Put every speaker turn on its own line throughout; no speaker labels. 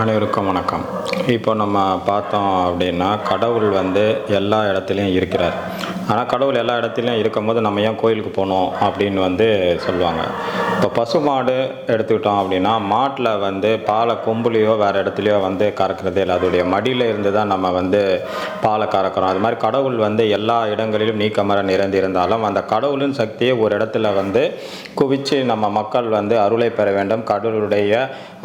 அனைவருக்கும் வணக்கம். இப்போ நம்ம பார்த்தோம் அப்படின்னா கடவுள் வந்து எல்லா இடத்துலையும் இருக்கிறார். ஆனால் கடவுள் எல்லா இடத்துலையும் இருக்கும்போது நம்ம ஏன் கோயிலுக்கு போகணும் அப்படின்னு வந்து சொல்லுவாங்க. இப்போ பசு மாடு எடுத்துக்கிட்டோம் அப்படின்னா மாட்டில் வந்து பாலை கொம்புலேயோ வேறு இடத்துலையோ வந்து கறக்கிறதே இல்லை. அதோடைய மடியில் இருந்து தான் நம்ம வந்து பாலை கறக்கிறோம். அது மாதிரி கடவுள் வந்து எல்லா இடங்களிலும் நீக்கமர நிறைந்திருந்தாலும் அந்த கடவுளின் சக்தியை ஒரு இடத்துல வந்து குவித்து நம்ம மக்கள் வந்து அருளை பெற வேண்டும் கடவுளுடைய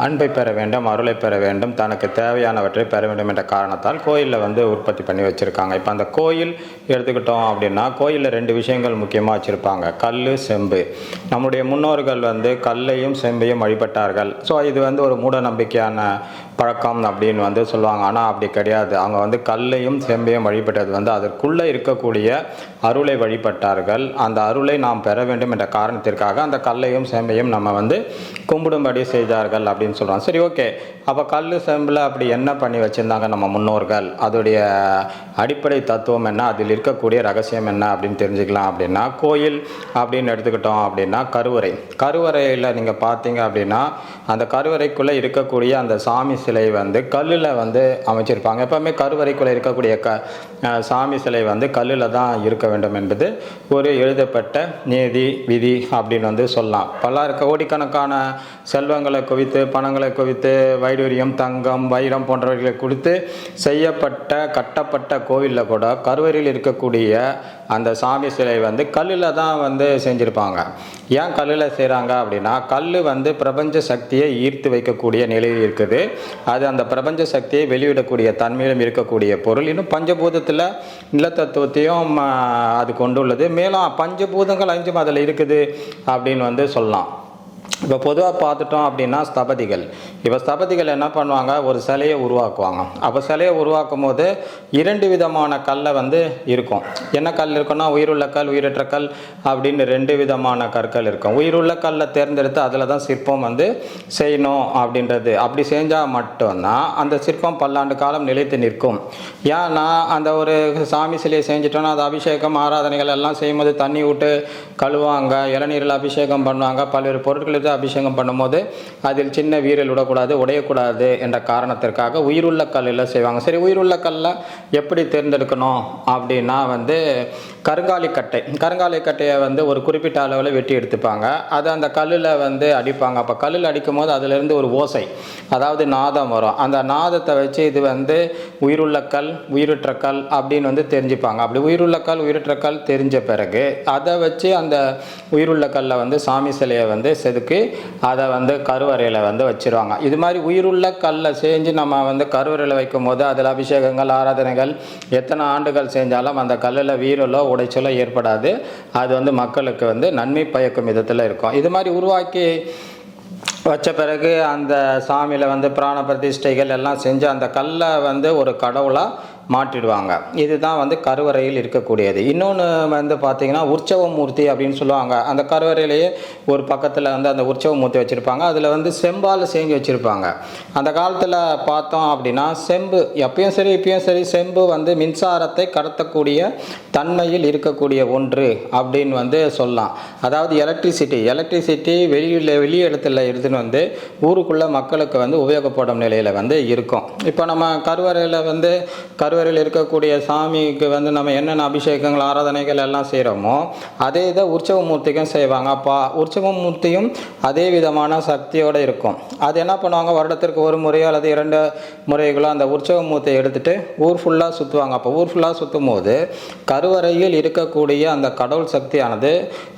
அன்பை பெற வேண்டும் அருளை பெற வேண்டும் தனக்கு தேவையானவற்றை பெற வேண்டும் என்ற காரணத்தால் கோயிலில் வந்து உற்பத்தி பண்ணி வச்சுருக்காங்க. இப்போ அந்த கோயில் எடுத்துக்கிட்டோம் அப்படின்னா கோயிலில் ரெண்டு விஷயங்கள் முக்கியமாக வச்சுருப்பாங்க. கல் செம்பு. நம்முடைய முன்னோர்கள் வந்து கல்லையும் செம்பையும் வழிபட்டார்கள். ஸோ இது வந்து ஒரு மூட நம்பிக்கையான பழக்கம் அப்படின்னு வந்து சொல்லுவாங்க. ஆனால் அப்படி கிடையாது. அவங்க வந்து கல்லையும் செம்பையும் வழிபட்டது வந்து அதற்குள்ளே இருக்கக்கூடிய அருளை வழிபட்டார்கள். அந்த அருளை நாம் பெற வேண்டும் என்ற காரணத்திற்காக அந்த கல்லையும் செம்பையும் நம்ம வந்து கும்பிடும்படி செய்தார்கள் அப்படின்னு சொல்கிறோம் சரி ஓகே. அப்போ கல் செம்பில் அப்படி என்ன பண்ணி வச்சுருந்தாங்க நம்ம முன்னோர்கள்? அதோடைய அடிப்படை தத்துவம் என்ன? அதில் இருக்கக்கூடிய ரகசியம் என்ன அப்படின்னு தெரிஞ்சுக்கலாம் அப்படின்னா கோயில் அப்படின்னு எடுத்துக்கிட்டோம் அப்படின்னா கருவறை. கருவறையில் நீங்கள் பார்த்தீங்க அப்படின்னா அந்த கருவறைக்குள்ளே இருக்கக்கூடிய அந்த சாமி சிலை வந்து கல்லில் வந்து அமைச்சிருப்பாங்க. எப்போவுமே கருவறைக்குள்ளே இருக்கக்கூடிய க சாமி சிலை வந்து கல்லில் தான் இருக்க வேண்டும் என்பது ஒரு எழுதப்பட்ட நீதி விதி அப்படின்னு வந்து சொல்லலாம். பல இருக்க கோடிக்கணக்கான செல்வங்களை குவித்து பணங்களை குவித்து வைடூரியம் தங்கம் வைரம் போன்றவர்களை கொடுத்து செய்யப்பட்ட கட்டப்பட்ட கோவிலில் கூட கருவறையில் இருக்கக்கூடிய அந்த சாமி சிலை வந்து கல்லில் தான் வந்து செஞ்சுருப்பாங்க. ஏன் கல்லில் செய்கிறாங்க அப்படின்னா கல் வந்து பிரபஞ்ச சக்தியை ஈர்த்து வைக்கக்கூடிய நிலையில் இருக்குது. அது அந்த பிரபஞ்ச சக்தியை வெளியிடக்கூடிய தன்மையிலும் இருக்கக்கூடிய பொருள். இன்னும் பஞ்சபூதத்தில் நிலத்தத்துவத்தையும் அது கொண்டுள்ளது. மேலும் பஞ்சபூதங்கள் அஞ்சும் அதில் இருக்குது அப்படின்னு வந்து சொல்லலாம். இப்போ பொதுவாக பார்த்துட்டோம் அப்படின்னா ஸ்தபதிகள். இப்போ ஸ்தபதிகள் என்ன பண்ணுவாங்க? ஒரு சிலையை உருவாக்குவாங்க. அப்போ சிலையை உருவாக்கும் போது இரண்டு விதமான கல்லை வந்து இருக்கும். என்ன கல் இருக்குன்னா உயிருள்ள கல் உயிரற்ற கல் அப்படின்னு ரெண்டு விதமான கற்கள் இருக்கும். உயிருள்ள கல்லை தேர்ந்தெடுத்து அதில் தான் சிற்பம் வந்து செய்யணும் அப்படின்றது. அப்படி செஞ்சால் மட்டும்தான் அந்த சிற்பம் பல்லாண்டு காலம் நிலைத்து நிற்கும். ஏன்னா அந்த ஒரு சாமி சிலையை செஞ்சிட்டோன்னா அது அபிஷேகம் ஆராதனைகள் எல்லாம் செய்யும்போது தண்ணி விட்டு கழுவாங்க இளநீரில் அபிஷேகம் பண்ணுவாங்க பல்வேறு பொருட்கள் எடுத்து அபிஷேகம் பண்ணும்போது அதில் சின்ன வீரல் விடக்கூடாது உடையக்கூடாது என்ற காரணத்திற்காக உயிருள்ள கல்லில் செய்வாங்க. சரி உயிருள்ள கல்லை எப்படி தேர்ந்தெடுக்கணும் அப்படின்னா வந்து கருங்காலி கட்டை. கருங்காலி கட்டையை வந்து ஒரு குறிப்பிட்ட அளவில் வெட்டி எடுத்துப்பாங்க. அது அந்த கல்லில் வந்து அடிப்பாங்க. அப்போ கல்லில் அடிக்கும் போது அதிலிருந்து ஒரு ஓசை அதாவது நாதம் வரும். அந்த நாதத்தை வச்சு இது வந்து உயிருள்ள கல் உயிரற்ற கல் அப்படின்னு வந்து தெரிஞ்சுப்பாங்க. அப்படி உயிருள்ள கல் உயிரற்ற கல் தெரிஞ்ச பிறகு அதை வச்சு அந்த உயிருள்ள கல்லை வந்து சாமி சிலையை வந்து செதுக்கி அதை வந்து கருவறையில் வந்து வச்சிருவாங்க. இது மாதிரி உயிருள்ள கல்லை செஞ்சு நம்ம வந்து கருவறையில் வைக்கும் போது அதில் அபிஷேகங்கள் ஆராதனைகள் எத்தனை ஆண்டுகள் செஞ்சாலும் அந்த கல்லில் வீரலோ உடைச்சலோ ஏற்படாது. அது வந்து மக்களுக்கு வந்து நன்மை பயக்கும் விதத்தில் இருக்கும். இது மாதிரி உருவாக்கி வச்ச பிறகு அந்த சாமியில் வந்து பிராண பிரதிஷ்டைகள் எல்லாம் செஞ்சு அந்த கல்லை வந்து ஒரு கடவுளாக மாற்றிடுவாங்க. இதுதான் வந்து கருவறையில் இருக்கக்கூடியது. இன்னொன்று வந்து பார்த்தீங்கன்னா உற்சவ மூர்த்தி அப்படின்னு சொல்லுவாங்க. அந்த கருவறையிலேயே ஒரு பக்கத்தில் வந்து அந்த உற்சவ மூர்த்தி வச்சுருப்பாங்க. அதில் வந்து செம்பால் செஞ்சு வச்சுருப்பாங்க. அந்த காலத்தில் பார்த்தோம் அப்படின்னா செம்பு எப்பயும் சரி இப்பயும் சரி செம்பு வந்து மின்சாரத்தை கடத்தக்கூடிய தன்மையில் இருக்கக்கூடிய ஒன்று அப்படின்னு வந்து சொல்லலாம். அதாவது எலக்ட்ரிசிட்டி எலக்ட்ரிசிட்டி வெளியில் வெளி இடத்துல எடுத்துன்னு வந்து ஊருக்குள்ள மக்களுக்கு வந்து உபயோகப்படும் நிலையில் வந்து இருக்கும். இப்போ நம்ம கருவறையில் வந்து கருவறையில் இருக்கக்கூடிய சாமிக்கு வந்து நம்ம என்னென்ன அபிஷேகங்கள் ஆராதனைகள் எல்லாம் செய்கிறோமோ அதே இதை உற்சவ மூர்த்திக்கும் செய்வாங்க. அப்போ உற்சவ மூர்த்தியும் அதே விதமான சக்தியோடு இருக்கும். அது என்ன பண்ணுவாங்க? வருடத்திற்கு ஒரு முறையோ அல்லது இரண்டு முறைகளோ அந்த உற்சவ மூர்த்தியை எடுத்துட்டு ஊர் ஃபுல்லாக சுற்றுவாங்க அப்போ ஊர் ஃபுல்லாக சுற்றும் போது கருவறையில் இருக்கக்கூடிய அந்த கடவுள் சக்தியானது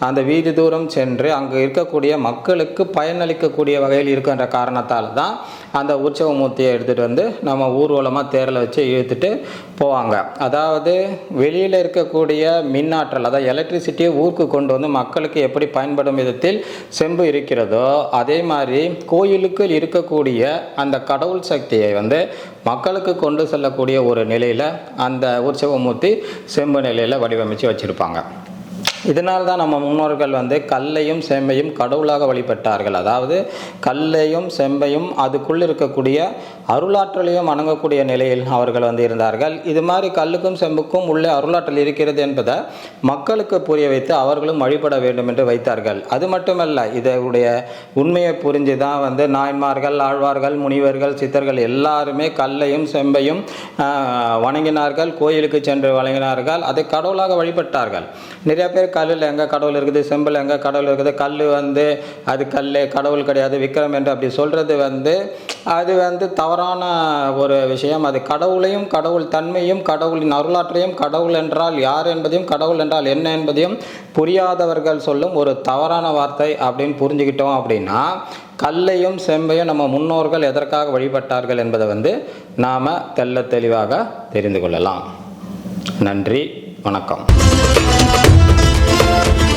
அந்த வீதி தூரம் சென்று அங்கே இருக்கக்கூடிய மக்களுக்கு பயனளிக்கக்கூடிய வகையில் இருக்கின்ற காரணத்தால் தான் அந்த உற்சவ மூர்த்தியை எடுத்துகிட்டு வந்து நம்ம ஊர்வலமாக தேரில் வச்சு இழுத்துட்டு போவாங்க. அதாவது வெளியில் இருக்கக்கூடிய மின்னாற்றல் அதாவது எலக்ட்ரிசிட்டியை ஊருக்கு கொண்டு வந்து மக்களுக்கு எப்படி பயன்படும் விதத்தில் செம்பு இருக்கிறதோ அதே மாதிரி கோயிலுக்கு இருக்கக்கூடிய அந்த கடவுள் சக்தியை வந்து மக்களுக்கு கொண்டு செல்லக்கூடிய ஒரு நிலையில் அந்த உற்சவ மூர்த்தி செம்பு நிலையில் வடிவமைச்சு வச்சுருப்பாங்க. இதனால் தான் நம்ம முன்னோர்கள் வந்து கல்லையும் செம்பையும் கடவுளாக வழிபட்டார்கள். அதாவது கல்லையும் செம்பையும் அதுக்குள் இருக்கக்கூடிய அருளாற்றலையும் வணங்கக்கூடிய நிலையில் அவர்கள் வந்து இருந்தார்கள். இது மாதிரி கல்லுக்கும் செம்புக்கும் உள்ளே அருளாற்றல் இருக்கிறது என்பதை மக்களுக்கு புரிய வைத்து அவர்களும் வழிபட வேண்டும் என்று வைத்தார்கள். அது மட்டுமல்ல இதனுடைய உண்மையை புரிஞ்சு தான் வந்து நாயன்மார்கள் ஆழ்வார்கள் முனிவர்கள் சித்தர்கள் எல்லாருமே கல்லையும் செம்பையும் வணங்கினார்கள் கோயிலுக்கு சென்று வணங்கினார்கள் அதை கடவுளாக வழிபட்டார்கள். நிறைய பேர் கல்லில் எங்கே கடவுள் இருக்குது? செம்பில் எங்கே கடவுள் இருக்குது? கல் வந்து அது கல் கடவுள் கிடையாது விக்ரம் என்று அப்படி சொல்கிறது வந்து அது வந்து தவறான ஒரு விஷயம். அது கடவுளையும் கடவுள் தன்மையும் கடவுளின் அருளாற்றையும் கடவுள் என்றால் யார் என்பதையும் கடவுள் என்றால் என்ன என்பதையும் புரியாதவர்கள் சொல்லும் ஒரு தவறான வார்த்தை அப்படின்னு புரிஞ்சுக்கிட்டோம் அப்படின்னா கல்லையும் செம்பையும் நம்ம முன்னோர்கள் எதற்காக வழிபட்டார்கள் என்பதை வந்து நாம் தெள்ள தெளிவாக தெரிந்து கொள்ளலாம். நன்றி வணக்கம். Thank you.